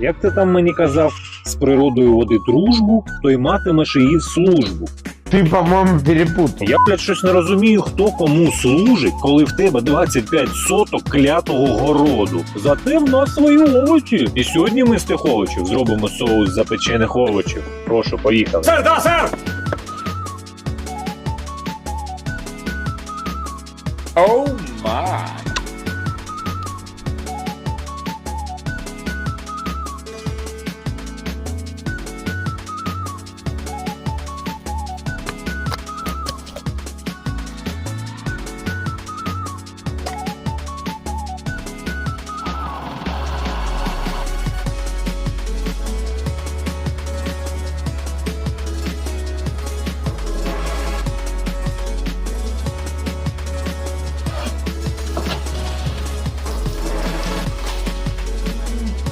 Як ти там мені казав, з природою води дружбу, то й матимеш її службу. Ти, по-моєму, перепутав. Я, блядь, щось не розумію, хто кому служить, коли в тебе 25 соток клятого городу. Зате в нас свої овочі. І сьогодні ми з тих овочів зробимо соус з запечених овочів. Прошу, поїхали. Сер, да, сер! Oh my.